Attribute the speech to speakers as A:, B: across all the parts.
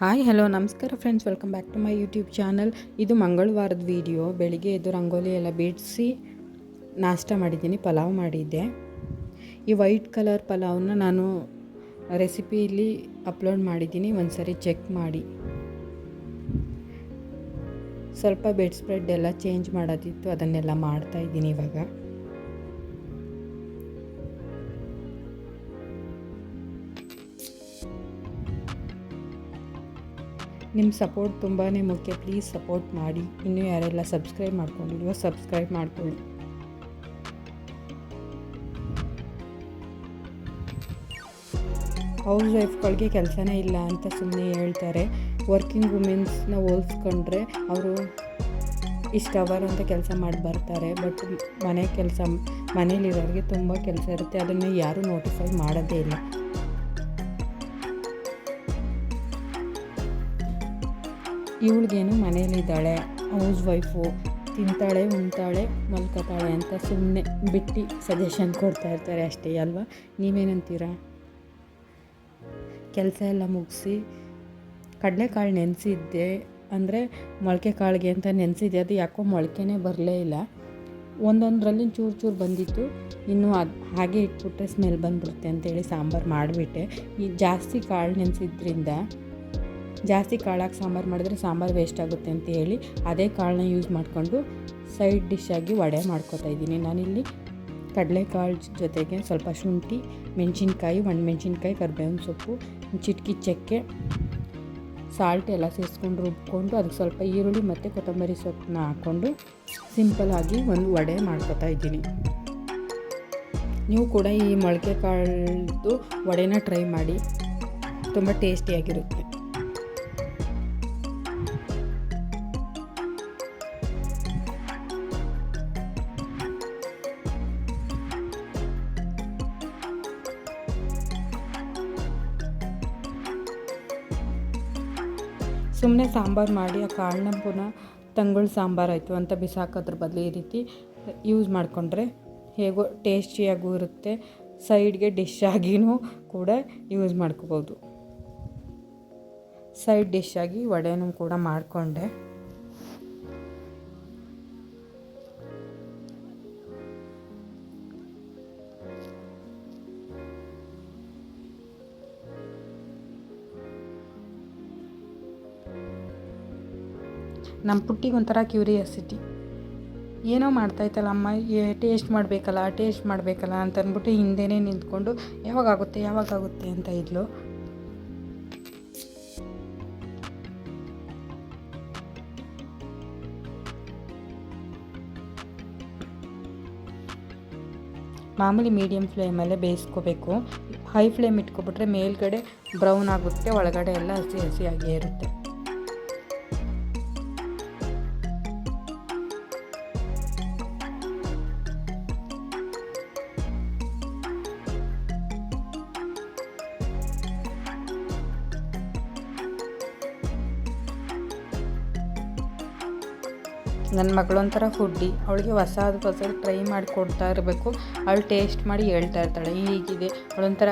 A: Hi, hello, ನಮಸ್ಕಾರ friends welcome back to my YouTube channel ಇದು ಮಂಗಳವಾರದ ವಿಡಿಯೋ ಬೆಳಿಗ್ಗೆ ಎದ್ದು ರಂಗೋಲಿ ಎಲ್ಲ ಬಿಡಿಸಿ ನಾಷ್ಟ ಮಾಡಿದ್ದೀನಿ, ಪಲಾವ್ ಮಾಡಿದ್ದೆ. ಈ ವೈಟ್ ಕಲರ್ ಪಲಾವನ್ನ ನಾನು ರೆಸಿಪಿಲಿ ಅಪ್ಲೋಡ್ ಮಾಡಿದ್ದೀನಿ. ಒಂದು ಸರಿ ಚೆಕ್ ಮಾಡಿ. ಸ್ವಲ್ಪ ಬೆಡ್ ಸ್ಪ್ರೆಡ್ ಎಲ್ಲ ಚೇಂಜ್ ಮಾಡೋದಿತ್ತು, ಅದನ್ನೆಲ್ಲ ಮಾಡ್ತಾ ಇದ್ದೀನಿ ಇವಾಗ. ನಿಮ್ಮ ಸಪೋರ್ಟ್ ತುಂಬಾ ಮುಖ್ಯ. ಪ್ಲೀಸ್ ಸಪೋರ್ಟ್ ಮಾಡಿ. ಇನ್ನೂ ಯಾರೆಲ್ಲ ಸಬ್ಸ್ಕ್ರೈಬ್ ಮಾಡ್ಕೊಂಡಿಲ್ವೋ ಸಬ್ಸ್ಕ್ರೈಬ್ ಮಾಡ್ಕೊಳ್ಳಿ. ಹೌಸ್ ವೈಫ್ಗಳಿಗೆ ಕೆಲಸನೇ ಇಲ್ಲ ಅಂತ ಸುಮ್ಮನೆ ಹೇಳ್ತಾರೆ. ವರ್ಕಿಂಗ್ ವುಮೆನ್ಸ್ನ ಹೋಲ್ಸ್ಕೊಂಡ್ರೆ ಅವರು ಇಷ್ಟು ಅವರ್ ಅಂತ ಕೆಲಸ ಮಾಡಿ ಬರ್ತಾರೆ. ಬಟ್ ಮನೆ ಕೆಲಸ, ಮನೇಲಿರೋರಿಗೆ ತುಂಬ ಕೆಲಸ ಇರುತ್ತೆ. ಅದನ್ನು ಯಾರೂ ನೋಟಿಫೈ ಮಾಡೋದೇ ಇಲ್ಲ. ಇವಳಿಗೇನು ಮನೇಲಿದ್ದಾಳೆ ಹೌಸ್ ವೈಫು, ತಿಂತಾಳೆ, ಉಣ್ತಾಳೆ, ಮಲ್ಕೋತಾಳೆ ಅಂತ ಸುಮ್ಮನೆ ಬಿಟ್ಟು ಸಜೆಷನ್ ಕೊಡ್ತಾ ಇರ್ತಾರೆ ಅಷ್ಟೇ ಅಲ್ವಾ? ನೀವೇನಂತೀರಾ? ಕೆಲಸ ಎಲ್ಲ ಮುಗಿಸಿ, ಕಡಲೆಕಾಳು ನೆನೆಸಿದ್ದೆ ಅಂದರೆ ಮೊಳಕೆ ಕಾಳಿಗೆ ಅಂತ ನೆನೆಸಿದ್ದೆ, ಅದು ಯಾಕೋ ಮೊಳಕೆನೇ ಬರಲೇ ಇಲ್ಲ. ಒಂದೊಂದರಲ್ಲಿ ಚೂರು ಚೂರು ಬಂದಿತ್ತು, ಇನ್ನು ಅದು ಹಾಗೆ ಇಟ್ಬಿಟ್ರೆ ಸ್ಮೆಲ್ ಬಂದ್ಬಿಡುತ್ತೆ ಅಂತೇಳಿ ಸಾಂಬಾರು ಮಾಡಿಬಿಟ್ಟೆ. ಈ ಜಾಸ್ತಿ ಕಾಳು ನೆನೆಸಿದ್ರಿಂದ ಜಾಸ್ತಿ ಕಾಳಾಗಿ ಸಾಂಬಾರು ಮಾಡಿದ್ರೆ ಸಾಂಬಾರು ವೇಸ್ಟ್ ಆಗುತ್ತೆ ಅಂತ ಹೇಳಿ ಅದೇ ಕಾಳನ್ನ ಯೂಸ್ ಮಾಡಿಕೊಂಡು ಸೈಡ್ ಡಿಶ್ ಆಗಿ ವಡೆ ಮಾಡ್ಕೋತಾ ಇದ್ದೀನಿ. ನಾನಿಲ್ಲಿ ಕಡಲೆಕಾಳು ಜೊತೆಗೆ ಸ್ವಲ್ಪ ಶುಂಠಿ, ಮೆಣಸಿನ್ಕಾಯಿ, ಒಣಮೆಣ್ಸಿನ್ಕಾಯಿ, ಕರ್ಬೇವಿನ ಸೊಪ್ಪು, ಚಿಟಕಿ ಚಕ್ಕೆ ಸಾಲ್ಟ್ ಎಲ್ಲ ಸೇರಿಸ್ಕೊಂಡು ರುಬ್ಕೊಂಡು ಅದಕ್ಕೆ ಸ್ವಲ್ಪ ಈರುಳ್ಳಿ ಮತ್ತು ಕೊತ್ತಂಬರಿ ಸೊಪ್ಪನ್ನ ಹಾಕ್ಕೊಂಡು ಸಿಂಪಲಾಗಿ ಒಂದು ವಡೆ ಮಾಡ್ಕೊತಾ ಇದ್ದೀನಿ. ನೀವು ಕೂಡ ಈ ಮೊಳಕೆ ಕಾಳ್ದು ವಡೆನ ಟ್ರೈ ಮಾಡಿ. ತುಂಬ ಟೇಸ್ಟಿಯಾಗಿರುತ್ತೆ ಸುಮ್ಮನೆ ಸಾಂಬಾರು ಮಾಡಿ, ಆ ಕಾಳನ್ನ ಪುನಃ ತಂಗುಳ್ ಸಾಂಬಾರು ಆಯಿತು. ಅಂತ ಬಿಸಾಕೋದ್ರ ಬದಲು ಈ ರೀತಿ ಯೂಸ್ ಮಾಡಿಕೊಂಡ್ರೆ ಹೇಗೋ ಟೇಸ್ಟಿಯಾಗೂ ಇರುತ್ತೆ. ಸೈಡ್ಗೆ ಡಿಶ್ ಆಗಿಯೂ ಕೂಡ ಯೂಸ್ ಮಾಡ್ಕೋಬೋದು. ಸೈಡ್ ಡಿಶ್ ಆಗಿ ವಡೆನೂ ಕೂಡ ಮಾಡಿಕೊಂಡೆ. ನಮ್ಮ ಪುಟ್ಟಿಗೆ ಒಂಥರ ಕ್ಯೂರಿಯಾಸಿಟಿ. ಏನೋ ಮಾಡ್ತಾಯ್ತಲ್ಲ ಅಮ್ಮ ಟೇಸ್ಟ್ ಮಾಡಬೇಕಲ್ಲ ಟೇಸ್ಟ್ ಮಾಡಬೇಕಲ್ಲ ಅಂತ ಅಂದ್ಬಿಟ್ಟು ಹಿಂದೆನೇ ನಿಂತ್ಕೊಂಡು ಯಾವಾಗಾಗುತ್ತೆ ಯಾವಾಗಾಗುತ್ತೆ ಅಂತ ಇದ್ಲು. ಮಾಮೂಲಿ ಮೀಡಿಯಮ್ ಫ್ಲೇಮಲ್ಲೇ ಬೇಯಿಸ್ಕೋಬೇಕು. ಹೈ ಫ್ಲೇಮ್ ಇಟ್ಕೊಬಿಟ್ರೆ ಮೇಲ್ಗಡೆ ಬ್ರೌನ್ ಆಗುತ್ತೆ, ಒಳಗಡೆ ಎಲ್ಲ ಹಸಿ ಹಸಿಯಾಗೇ ಇರುತ್ತೆ. ನನ್ನ ಮಗಳೊಂಥರ ಫುಡ್ಡಿ ಅವಳಿಗೆ ಹೊಸದು ಹೊಸದು ಟ್ರೈ ಮಾಡಿ ಕೊಡ್ತಾ ಇರಬೇಕು. ಅವಳು ಟೇಸ್ಟ್ ಮಾಡಿ ಹೇಳ್ತಾ ಇರ್ತಾಳೆ. ಹೀಗಿದೆ. ಅವಳೊಂಥರ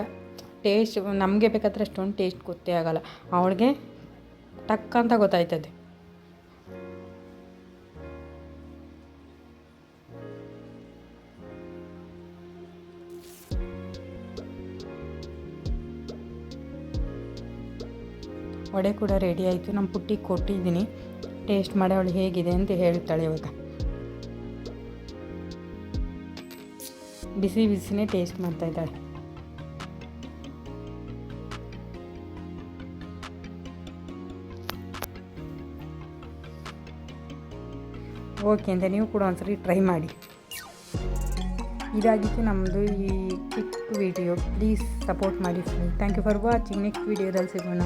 A: ಟೇಸ್ಟ್ ನಮಗೆ ಬೇಕಾದ್ರೆ ಅಷ್ಟೊಂದು ಟೇಸ್ಟ್ ಗೊತ್ತೇ ಆಗೋಲ್ಲ. ಅವಳಿಗೆ ಟಕ್ ಅಂತ ಗೊತ್ತಾಯ್ತದೆ. ವಡೆ ಕೂಡ ರೆಡಿ ಆಯಿತು. ನಮ್ಮ ಪುಟ್ಟಿಗೆ ಕೊಟ್ಟಿದ್ದೀನಿ. ಟೇಸ್ಟ್ ಮಾಡಿ ಅವಳು ಹೇಗಿದೆ ಅಂತ ಹೇಳ್ತಾಳೆ ಇವಾಗ. ಬಿಸಿ ಬಿಸಿನೇ ಟೇಸ್ಟ್ ಮಾಡ್ತಾ ಇದ್ದಾಳೆ. ಓಕೆ ಅಂತ ನೀವು ಕೂಡ ಒಂದ್ಸರಿ ಟ್ರೈ ಮಾಡಿ. ಇದಾಗಿತ್ತು ನಮ್ಮದು ಈ ಚಿಕ್ಕ ವಿಡಿಯೋ ಪ್ಲೀಸ್ ಸಪೋರ್ಟ್ ಮಾಡಿ. Friend thank you for watching next ವಿಡಿಯೋದಲ್ಲಿ ಸಿಗೋಣ.